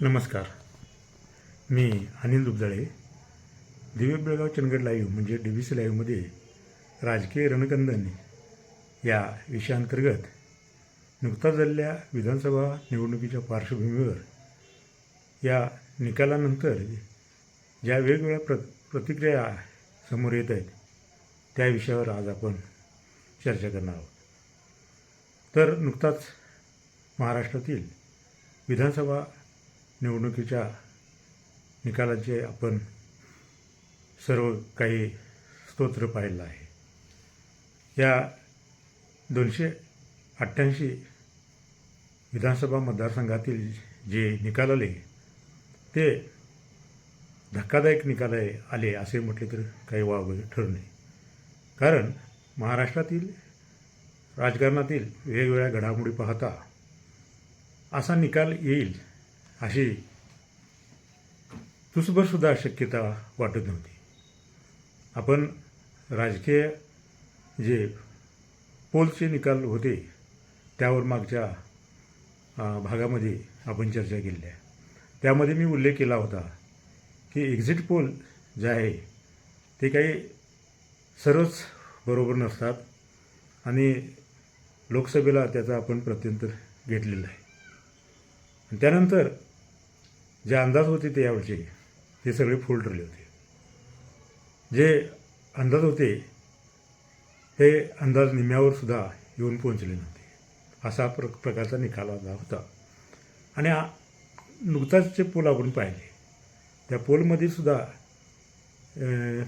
नमस्कार. मी अनिल दुबदळे दिव्य बेळगाव चंदगड लाईव्ह म्हणजे D B C लाईव्हमध्ये राजकीय रणकंदन या विषयाअंतर्गत नुकताच झालेल्या विधानसभा निवडणुकीच्या पार्श्वभूमीवर या निकालानंतर ज्या वेगवेगळ्या प्र प्रतिक्रिया समोर येत आहेत त्या विषयावर आज आपण चर्चा करणार आहोत. तर नुकताच महाराष्ट्रातील विधानसभा निवडणुकीच्या निकालाचे आपण सर्व काही स्तोत्र पाहिलं आहे. या दोनशे अठ्ठ्याऐंशी विधानसभा मतदारसंघातील जे निकाल आले ते धक्कादायक निकाल आले असे म्हटले तर काही वाव ठरू नये. कारण महाराष्ट्रातील राजकारणातील वेगवेगळ्या घडामोडी पाहता असा निकाल येईल अशी तुसभरसुद्धा शक्यता वाटत नव्हती. आपण राजकीय जे पोलचे निकाल होते त्यावर मागच्या भागामध्ये आपण चर्चा केली आहे त्यामध्ये मी उल्लेख केला होता की एक्झिट पोल जे आहे ते काही सर्वच बरोबर नसतात आणि लोकसभेला त्याचा आपण प्रत्यंतर घेतलेलं आहे. आणि त्यानंतर जे अंदाज होते ते यावेळचे ते सगळे फुल ठरले होते. जे अंदाज होते हे अंदाज निम्म्यावर सुद्धा येऊन पोहोचले नव्हते. असा प्र प्रकारचा निकाल आला होता. आणि नुकताच जे पोल आपण पाहिले. त्या पोलमध्ये सुद्धा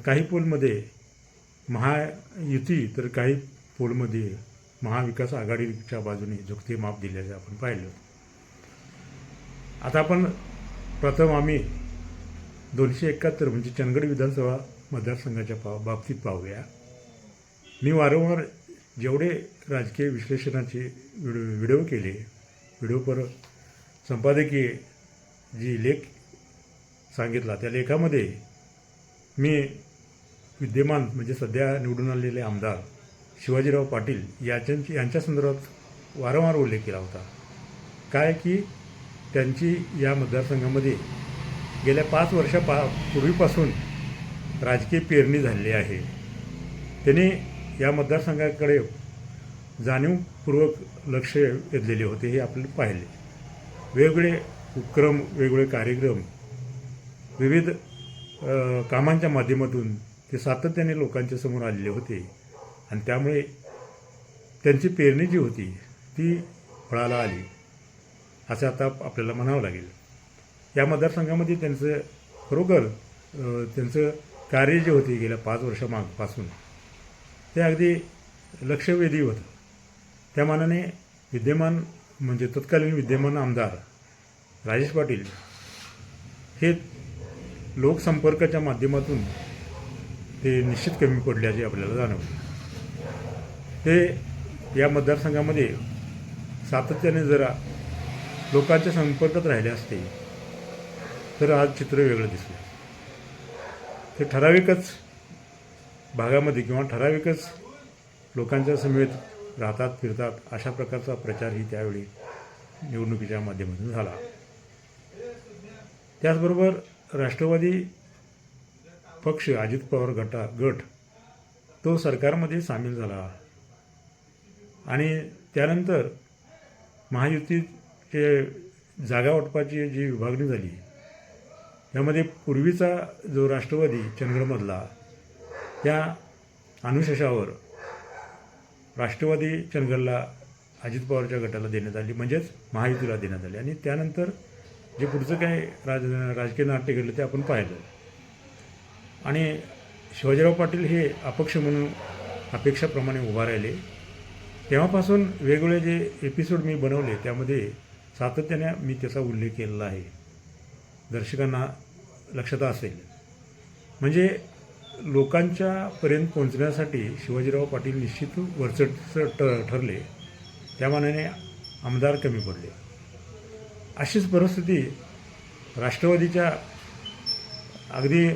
काही पोलमध्ये महायुती तर काही पोलमध्ये महाविकास आघाडीच्या बाजूने झुकते माप दिल्याचे आपण पाहिलं आता आपण प्रथम आम्ही दोनशे एकाहत्तर म्हणजे चंदगड विधानसभा मतदारसंघाच्या पा बाबतीत पाहूया. मी वारंवार जेवढे राजकीय विश्लेषणाचे व्हिडिओ व्हिडिओ केले व्हिडिओपर संपादकीय जी लेख सांगितला त्या लेखामध्ये मी विद्यमान म्हणजे सध्या निवडून आलेले आमदार शिवाजीराव पाटील याच्या यांच्या संदर्भात वारंवार उल्लेख केला होता. काय की त्यांची या मतदारसंघामध्ये गेल्या पाच वर्षा पा पूर्वीपासून राजकीय पेरणी झालेली आहे. त्यांनी या मतदारसंघाकडे जाणीवपूर्वक लक्ष वेधलेले होते हे आपण पाहिले. वेगवेगळे उपक्रम वेगवेगळे कार्यक्रम विविध कामांच्या माध्यमातून ते सातत्याने लोकांच्या समोर आलेले होते आणि त्यामुळे त्यांची पेरणी जी होती ती फळाला आली. असं आता आपल्याला म्हणावं लागेल. या मतदारसंघामध्ये त्यांचं खरोखर त्यांचं कार्य जे होते गेल्या पाच वर्षामागपासून ते अगदी लक्षवेधी होतं. त्या मानाने विद्यमान म्हणजे तत्कालीन विद्यमान आमदार राजेश पाटील हे लोकसंपर्काच्या माध्यमातून ते निश्चित कमी पडल्याचे आपल्याला जाणवते ते या मतदारसंघामध्ये सातत्याने जरा लोकांच्या संपर्कात राहिले असते तर आज चित्र वेगळं दिसलं. ते ठराविकच भागामध्ये किंवा ठराविकच लोकांच्या समेत राहतात फिरतात अशा प्रकारचा प्रचारही त्यावेळी निवडणुकीच्या माध्यमातून झाला. त्याचबरोबर राष्ट्रवादी पक्ष अजित पवार गटा गट तो सरकारमध्ये सामील झाला. आणि त्यानंतर महायुतीत ते जागा वाटपाची जी विभागणी झाली यामध्ये पूर्वीचा जो राष्ट्रवादी चंदगडमधला त्या अनुशेषावर राष्ट्रवादी चंदगडला अजित पवारच्या गटाला देण्यात आली म्हणजेच महायुतीला देण्यात आली. आणि त्यानंतर जे पुढचं काय राज राजकीय नाट्य घडलं ते आपण पाहिलं. आणि शिवाजीराव पाटील हे अपक्ष म्हणून अपेक्षाप्रमाणे उभा राहिले. तेव्हापासून वेगवेगळे जे एपिसोड मी बनवले त्यामध्ये सातत्याने मी त्याचा उल्लेख केलेला आहे. दर्शकांना लक्षात असेल. म्हणजे लोकांच्यापर्यंत पोहोचण्यासाठी शिवाजीराव पाटील निश्चित वरचढ ट ठरले. त्या मानाने आमदार कमी पडले. अशीच परिस्थिती राष्ट्रवादीच्या अगदी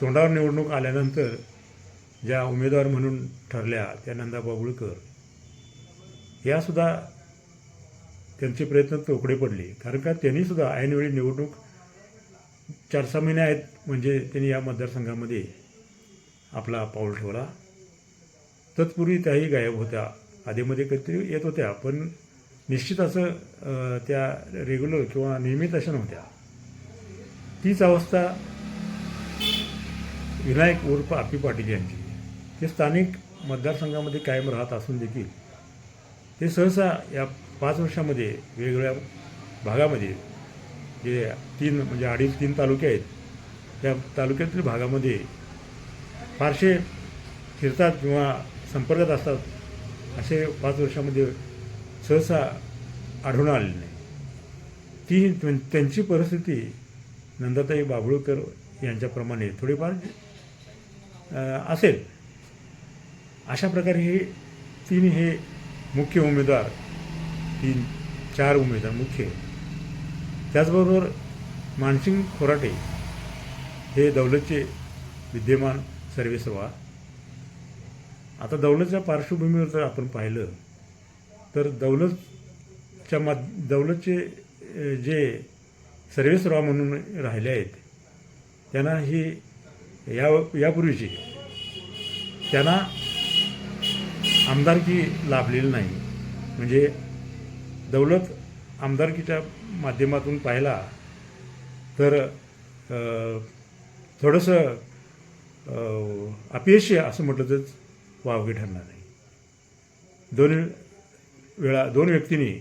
तोंडावर निवडणूक आल्यानंतर ज्या उमेदवार म्हणून ठरल्या त्या नंदा बाबुळकर. यासुद्धा त्यांचे प्रयत्न तोकडे पडले. कारण का त्यांनीसुद्धा ऐनवेळी निवडणूक चार सहा महिने आहेत म्हणजे त्यांनी या मतदारसंघामध्ये आपला पाऊल ठेवला. तत्पूर्वी त्याही गायब होत्या. आधीमध्ये कधीतरी येत होत्या पण निश्चित असं त्या रेग्युलर किंवा नियमित अशा नव्हत्या. तीच अवस्था विनायक उर्फ आपी पाटील यांची. ते स्थानिक मतदारसंघामध्ये कायम राहत असून देखील ते सहसा या पाच वर्षामध्ये वेगवेगळ्या भागामध्ये जे तीन म्हणजे अडीच तीन तालुके आहेत त्या तालुक्यातील भागामध्ये फारसे फिरतात किंवा संपर्कात असतात असे पाच वर्षामध्ये सहसा आढळून आलेले नाही. ती त्यांची परिस्थिती नंदाताई बाबुळकर यांच्याप्रमाणे थोडीफार असेल. अशा प्रकारे हे तीन हे मुख्य उमेदवार तीन चार उमेदवार मुख्य त्याचबरोबर मानसिंग खोराटे हे दौलतचे विद्यमान सर्वेसर्वा आता दौलतच्या पार्श्वभूमीवर जर आपण पाहिलं तर दौलतच्या मा दौलतचे जे सर्वेसर्वा म्हणून राहिले आहेत त्यांना ही या यापूर्वीची त्यांना आमदारकी लाभलेली नाही. म्हणजे दौलत आमदारकीच्या माध्यमातून पाहिला तर थोडंसं अपयशी असं म्हटलं तर वावगे ठरणार नाही. दोन वेळा दोन व्यक्तींनी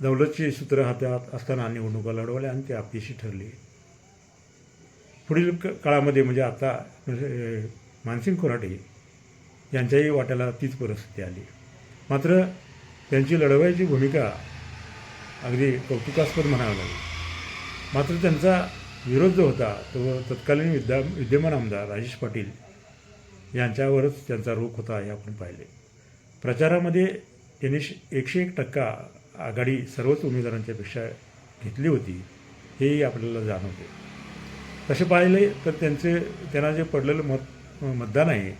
दौलतची सूत्र हातात असताना निवडणुका लढवल्या आणि ते अपयशी ठरले. पुढील काळामध्ये म्हणजे आता म्हणजे, मानसिंग कोराटे यांच्याही वाट्याला तीच परिस्थिती आली. मात्र त्यांची लढवायची भूमिका अगदी कौतुकास्पद म्हणावं लागेल. मात्र त्यांचा विरोध जो होता तो तत्कालीन विद्या विद्यमान आमदार राजेश पाटील यांच्यावरच त्यांचा रोख होता हे आपण पाहिले. प्रचारामध्ये त्यांनी श- एकशे एक टक्का आघाडी सर्वच उमेदवारांच्यापेक्षा घेतली होती हेही आपल्याला जाणवते. तसे पाहिले तर त्यांचे त्यांना जे पडलेलं मत मतदान आहे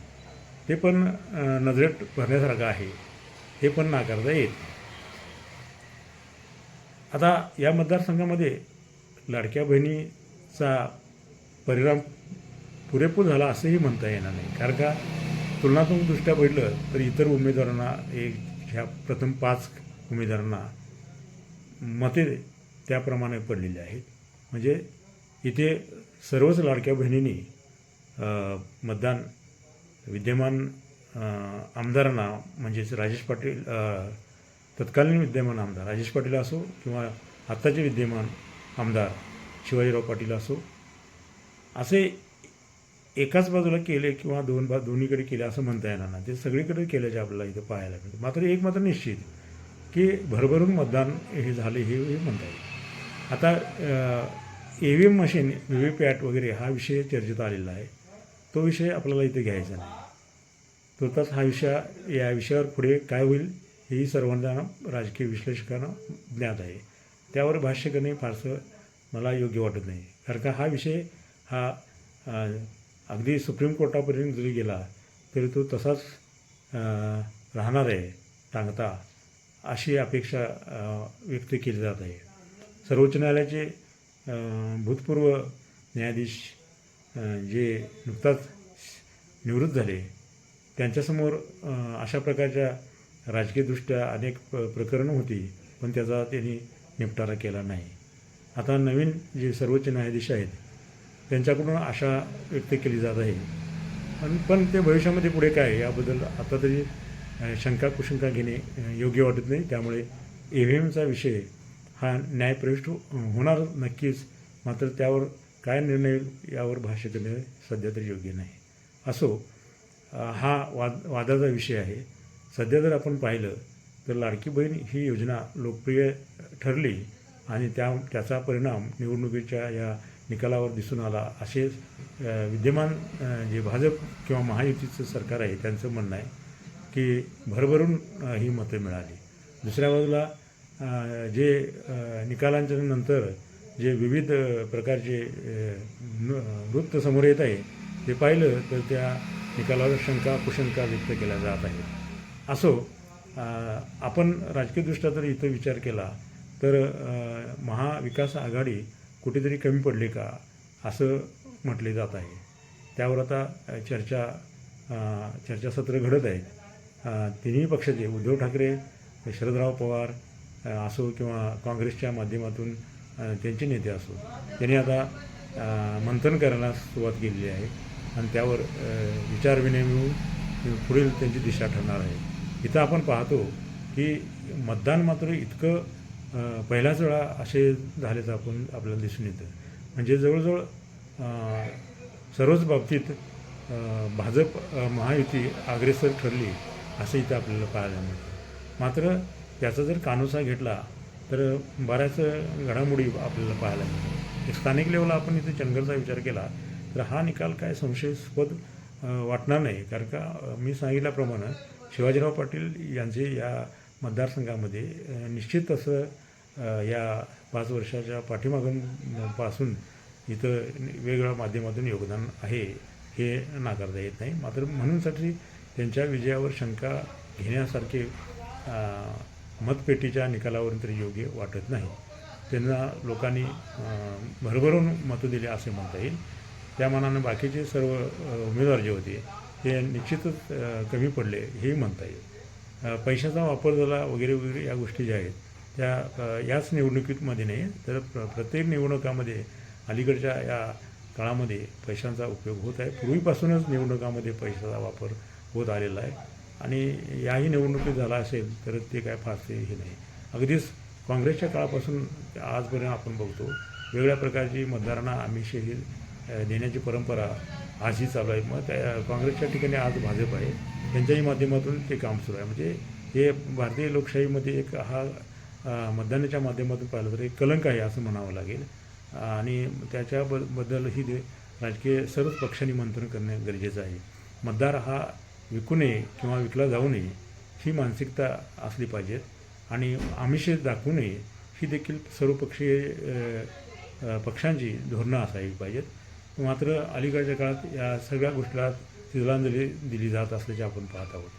ते पण नजरेत भरण्यासारखं आहे. हे पण नाकारता येत आता या मतदारसंघामध्ये लाडक्या बहिणीचा परिणाम पुरेपूर झाला असंही म्हणता येणार नाही. कारण का तुलनात्मकदृष्ट्या बघितलं तर इतर उमेदवारांना एक ह्या प्रथम पाच उमेदवारांना मते त्याप्रमाणे पडलेली आहेत. म्हणजे इथे सर्वच लाडक्या बहिणींनी मतदान विद्यमान आमदारांना म्हणजेच राजेश पाटील तत्कालीन विद्यमान आमदार राजेश पाटील असो किंवा आत्ताचे विद्यमान आमदार शिवाजीराव पाटील असो असे एकाच बाजूला केले किंवा दोन बा दोन्हीकडे केले असं म्हणता येणार नाही. ते सगळीकडे केल्याचे आपल्याला इथं पाहायला मिळतं. मात्र एक मात्र निश्चित की भरभरून मतदान हे झाले हे हे म्हणता येईल. आता E V M machine V V PAT वगैरे हा विषय चर्चेत आलेला आहे. तो विषय आपल्याला इथे घ्यायचा नाही. तुर्तास हा विषय या विषयावर पुढे काय होईल हेही सर्वांना राजकीय विश्लेषकांना ज्ञात आहे. त्यावर भाष्य करणे फारसं मला योग्य वाटत नाही. कारण का हा विषय हा अगदी सुप्रीम कोर्टापर्यंत जरी गेला तरी तो तसाच राहणार आहे सांगता अशी अपेक्षा व्यक्त केली जात आहे. सर्वोच्च न्यायालयाचे भूतपूर्व न्यायाधीश जे नुकताच निवृत्त झाले त्यांच्यासमोर अशा प्रकारच्या राजकीयदृष्ट्या अनेक प प्रकरणं होती पण त्याचा त्यांनी निपटारा केला नाही. आता नवीन जे सर्वोच्च न्यायाधीश आहेत त्यांच्याकडून आशा व्यक्त केली जात आहे. पण पण ते भविष्यामध्ये पुढे काय याबद्दल आता तरी शंका कुशंका घेणे योग्य वाटत नाही. त्यामुळे ई व्ही एमचा विषय हा न्यायप्रविष्ट होणार नक्कीच मात्र त्यावर काय निर्णय यावर भाष्य करणे सध्या तरी योग्य नाही. असो हा वाद वादाचा विषय आहे. सध्या जर आपण पाहिलं तर लाडकी बहीण ही योजना लोकप्रिय ठरली आणि त्या त्याचा परिणाम निवडणुकीच्या या निकालावर दिसून आला. असे विद्यमान जे भाजप किंवा महायुतीचं सरकार आहे त्यांचं म्हणणं आहे की भरभरून ही मतं मिळाली. दुसऱ्या बाजूला जे निकालांच्या नंतर जे विविध प्रकारचे न- वृत्त समोर येत आहे ते पाहिलं तर त्या निकालावर शंका कुशंका व्यक्त केल्या जात आहेत. असो आपण राजकीयदृष्ट्या जर इथं विचार केला तर महाविकास आघाडी कुठेतरी कमी पडली का असं म्हटले जात आहे. त्यावर आता चर्चा चर्चासत्र घडत आहेत. तिन्ही पक्षाचे उद्धव ठाकरे शरदराव पवार असो किंवा काँग्रेसच्या माध्यमातून त्यांचे नेते असो त्यांनी आता मंथन करायला सुरुवात केलेली आहे. आणि त्यावर विचारविनिमय विचारविनिमय पुढील त्यांची दिशा ठरणार आहे. इथं आपण पाहतो की मतदान मात्र इतकं पहिल्याच वेळा असे झाल्याचं आपण आपल्याला दिसून येतं. म्हणजे जवळजवळ सर्वच बाबतीत भाजप महायुती अग्रेसर ठरली असं इथं आपल्याला पाहायला मिळतं. मात्र त्याचा जर कानोसा घेतला तर बऱ्याच घडामोडी आपल्याला पाहायला मिळतात. स्थानिक लेवलला आपण इथे चंदगडचा विचार केला तर हा निकाल काय संशयास्पद वाटणार नाही. कारण का मी सांगितल्याप्रमाणे शिवाजीराव पाटील यांचे या मतदारसंघामध्ये निश्चित असं या पाच वर्षाच्या पाठीमागून पासून इथं वेगवेगळ्या माध्यमातून योगदान आहे हे नाकारता येत नाही. मात्र म्हणूनसाठी त्यांच्या विजयावर शंका घेण्यासारखे मतपेटीच्या निकालावरून तरी योग्य वाटत नाही. त्यांना लोकांनी भरभरून मतं दिली असे म्हणता येईल. त्या मानानं बाकीचे सर्व उमेदवार जे होते ते निश्चितच कमी पडले हेही म्हणता येईल. पैशाचा वापर झाला वगैरे वगैरे या गोष्टी ज्या आहेत त्या याच निवडणुकीमध्ये नाही तर प्र प्रत्येक निवडणुकामध्ये अलीकडच्या या काळामध्ये पैशांचा उपयोग होत आहे. पूर्वीपासूनच निवडणुकामध्ये पैशाचा वापर होत आलेला आहे. आणि याही निवडणुकीत झाला असेल तर ते काय फारसे हे नाही. अगदीच काँग्रेसच्या काळापासून आजपर्यंत आपण बघतो वेगळ्या प्रकारची मतदारांना आमिषही देण्याची परंपरा आजही चालू आहे. मग त्या काँग्रेसच्या ठिकाणी आज भाजप आहे. त्यांच्याही माध्यमातून ते काम सुरू आहे. म्हणजे हे भारतीय लोकशाहीमध्ये एक हा मतदानाच्या माध्यमातून पाहिलं तर एक कलंक आहे असं म्हणावं लागेल. आणि त्याच्याबद्दलही ते राजकीय सर्वच पक्षांनी मंथन करणे गरजेचं आहे. मतदार हा विकू नये किंवा विकला जाऊ नये ही मानसिकता असली पाहिजे आणि आमिषे दाखवू नये ही देखील सर्वपक्षीय पक्षांची धोरणं असावी पाहिजेत. मात्र अलीकडच्या काळात या सगळ्या गोष्टीला तिलांजली दिली जात असल्याचे आपण पाहत आहोत.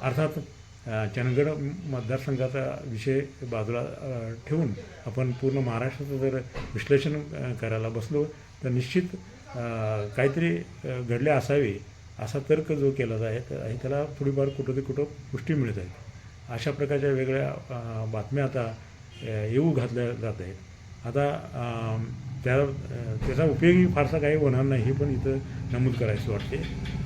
अर्थात चंदगड मतदारसंघाचा विषय बाजूला ठेवून आपण पूर्ण महाराष्ट्राचं जर विश्लेषण करायला बसलो तर निश्चित काहीतरी घडले असावे असा तर्क जो केला जात आहे त्याला थोडीफार कुठं ते कुठं पुष्टी मिळत आहे. अशा प्रकारच्या वेगळ्या बातम्या आता येऊ घातल्या जात आहेत. आता त्याला त्या त्याचा उपयोगही फारसा काही होणार नाही हे पण इथं नमूद करायचं वाटते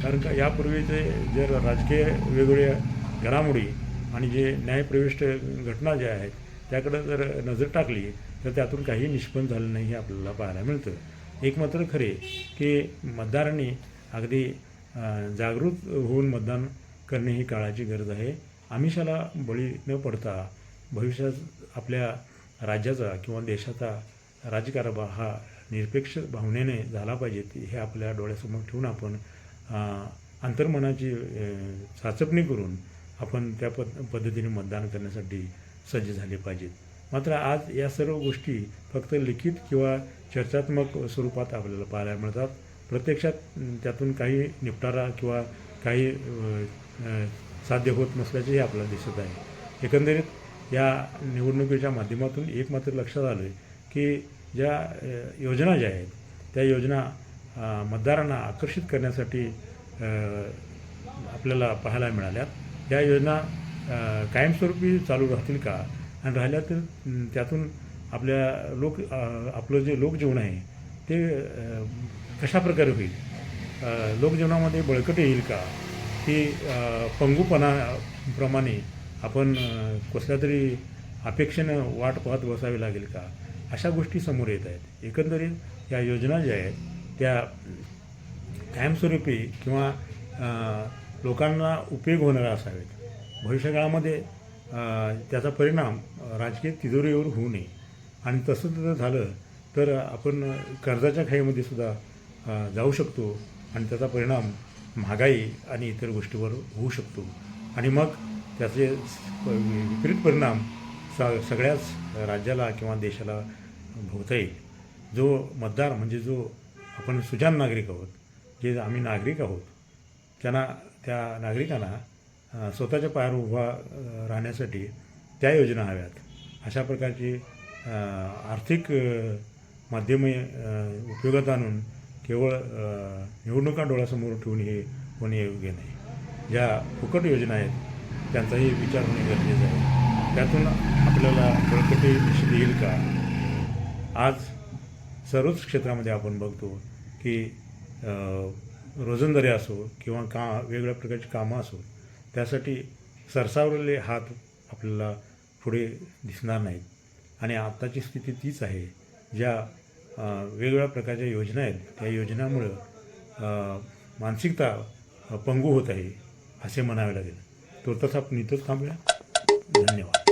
कारण का यापूर्वीचे जर राजकीय वेगवेगळ्या घडामोडी आणि जे न्यायप्रविष्ट घटना ज्या आहेत त्याकडं जर नजर टाकली तर त्यातून काही निष्पन्न झालं नाही हे आपल्याला पाहायला मिळतं. एक मात्र खरे की मतदारांनी अगदी जागृत होऊन मतदान करणे ही काळाची गरज आहे. आमिषाला बळी न पडता भविष्यात आपल्या राज्याचा किंवा देशाचा राजकारभार हा निरपेक्ष भावनेने झाला पाहिजे हे आपल्या डोळ्यासमोर ठेवून आपण अंतर्मनाची चाचपणी करून आपण त्या पद पद्धतीने मतदान करण्यासाठी सज्ज झाले पाहिजेत. मात्र आज या सर्व गोष्टी फक्त लिखित किंवा चर्चात्मक स्वरूपात आपल्याला पाहायला मिळतात. प्रत्यक्षात त्यातून काही निपटारा किंवा काही साध्य होत नसल्याचेही आपल्याला दिसत आहे. एकंदरीत या निवडणुकीच्या माध्यमातून एक मात्र लक्षात आलं आहे की ज्या योजना ज्या आहेत त्या योजना मतदारांना आकर्षित करण्यासाठी आपल्याला पाहायला मिळाल्यात. या योजना कायमस्वरूपी चालू राहतील का? आणि राहिल्या तर त्यातून आपल्या लोक आपलं जे लोकजीवन आहे ते कशाप्रकारे कशा प्रकारे होईल लोकजीवनामध्ये बळकट येईल का? की पंगूपणाप्रमाणे आपण कसल्या तरी अपेक्षेनं वाट पाहत बसावी लागेल का? अशा गोष्टी समोर येत आहेत. एकंदरीत या योजना ज्या आहेत त्या कायमस्वरूपी किंवा लोकांना उपयोग होणाऱ्या असावेत. भविष्यकाळामध्ये त्याचा परिणाम राजकीय तिजोरीवर होऊ नये. आणि तसं जर झालं तर आपण कर्जाच्या खाईमध्ये सुद्धा जाऊ शकतो आणि त्याचा परिणाम महागाई आणि इतर गोष्टीवर होऊ शकतो. आणि मग त्याचे विपरीत परिणाम स सगळ्याच राज्याला किंवा देशाला भोगता येईल. जो मतदार म्हणजे जो आपण सुजान नागरिक आहोत जे आम्ही नागरिक आहोत त्यांना त्या नागरिकांना स्वतःच्या पायावर उभा राहण्यासाठी त्या योजना हव्यात. अशा प्रकारची आर्थिक माध्यमे उपयोगात आणून केवळ निवडणुका डोळ्यासमोर ठेवून हे होणे योग्य नाही. ज्या फुकट योजना आहेत त्यांचाही विचार होणे गरजेचं आहे. त्यातून आपल्याला बळकटी दिसून येईल का? आज सर्वच क्षेत्रामध्ये आपण बघतो की रोजंदारी असो किंवा का वेगवेगळ्या प्रकारची कामं असो त्यासाठी सरसावलेले हात आपल्याला पुढे दिसणार नाहीत. आणि आत्ताची स्थिती तीच आहे. ज्या वेगवेगळ्या प्रकारच्या योजना आहेत त्या योजनामुळं मानसिकता पंगू होत आहे असे म्हणावे लागेल. तुर्तास आपण इथंच थांबूया धन्यवाद.